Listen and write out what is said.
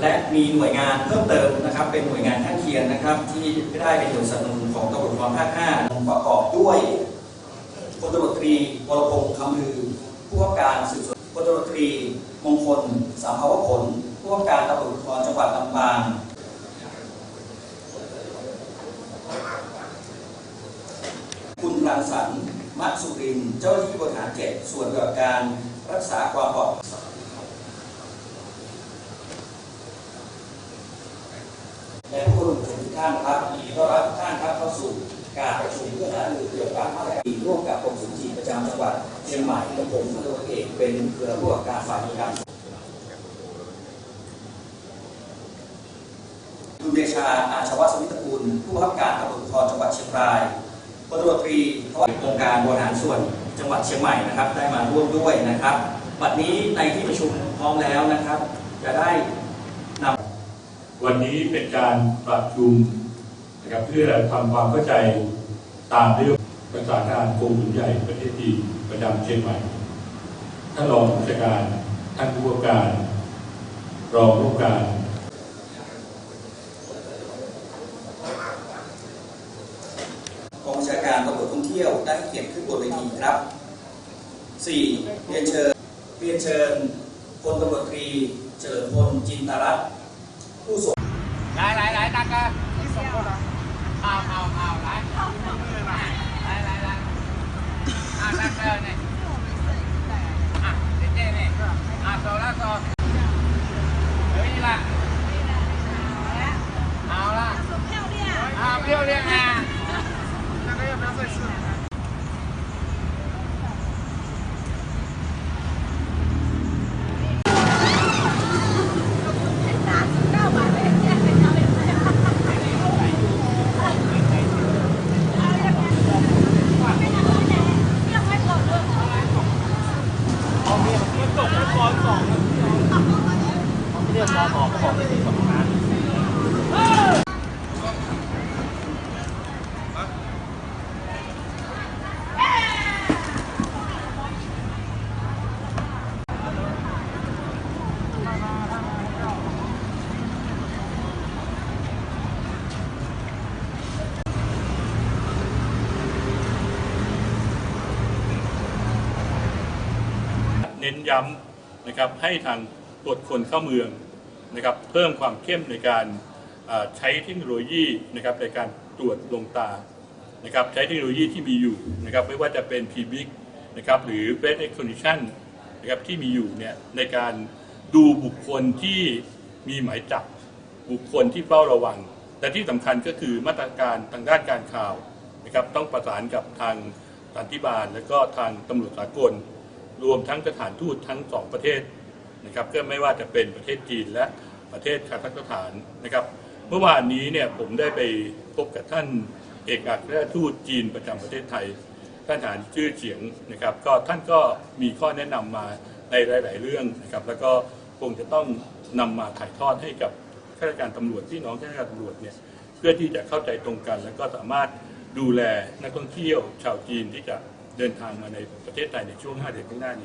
และมีหน่วยงานเพิ่มเติมนะครับ เป็นหน่วยงานข้างเคียงนะครับ ที่ได้เป็นหน่วยสนับสนุนของตำรวจภูธรภาค5ประกอบด้วยพลตำรวจตรีวรพงษ์คำลือผู้ว่าการสืบสวนพลตำรวจตรีมงคล สามภาวผลผู้ว่าการตำรวจภูธรจังหวัดลำปางคุณรังสรรค์มัตสุรินทรเจ้าหน้าที่บริหารเจ็ดส่วนเกี่ยวกับการรักษาความปลอดภัย และผู้ร่วมประชุมทุกท่านครับยินดีต้อนรับท่านครับเข้าสู่การประชุมเพื่อหารือเกี่ยวกับมาตรการร่วมกับกรมสุนทรีประจำจังหวัดเชียงใหม่และผมพันตำรวจเอกเป็นเครือผู้ว่าการฝ่ายบริการคุณเดชาอาชวัสมิตกุลผู้ว่าการตำรวจภูธรจังหวัดเชียงรายพลตำรวจตรีถวายองค์การบริหารส่วนจังหวัดเชียงใหม่นะครับ ได้มาร่วมด้วยนะครับบัดนี้ในที่ประชุมพร้อมแล้วนะครับ จะได้ วันนี้เป็นการประชุมนะครับเพื่อทำความเข้าใจตามเรื่องประสานงานกรมสุนใหญ่ประเทศจีนประจำเชียงใหม่ท่านรองผู้จัดการท่านผู้ว่าการ รองผู้การ กองบัญชาการตำรวจท่องเที่ยวได้เกียรติขึ้นบนเวทีครับ 4. เรียนเชิญเรียนเชิญพลตำรวจตรีเฉลิมพลจินตรัตน์ 护手。来来来，大哥，你手过来。好好好，来。来来来。来来啊，大哥呢？啊，姐姐呢？啊，走了走。可以啦。好了。好漂亮。啊，漂亮啊！大哥要不要再试？走不好走一定不好的地 เน้นย้ำนะครับให้ทางตรวจคนเข้าเมืองนะครับเพิ่มความเข้มในการใช้เทคโนโลยีนะครับในการตรวจลงตานะครับใช้เทคโนโลยีที่มีอยู่นะครับไม่ว่าจะเป็น p b i c นะครับหรือ Face Recognition นะครับที่มีอยู่เนี่ยในการดูบุคคลที่มีหมายจับบุคคลที่เฝ้าระวัง แต่ที่สำคัญก็คือมาตรการทางด้านการข่าวนะครับต้องประสานกับทางสันติบาล และก็ทางตำรวจสากล รวมทั้งสถานทูตทั้งสองประเทศนะครับก็ไม่ว่าจะเป็นประเทศจีนและประเทศคาซัคสถานนะครับ เมื่อวานนี้เนี่ยผมได้ไปพบกับท่านเอกอัครราชทูตจีนประจำประเทศไทยท่านฐานชื่อเฉียงนะครับ ก็ท่านก็มีข้อแนะนำมาในหลาย ๆ เรื่องนะครับ แล้วก็คงจะต้องนำมาถ่ายทอดให้กับข้าราชการตำรวจพี่น้องข้าราชการตำรวจเนี่ยเพื่อที่จะเข้าใจตรงกัน แล้วก็สามารถดูแลนักท่องเที่ยวชาวจีนที่จะ เดินทางมาในประเทศไทยในช่วง 5 เดือนข้างหน้านี้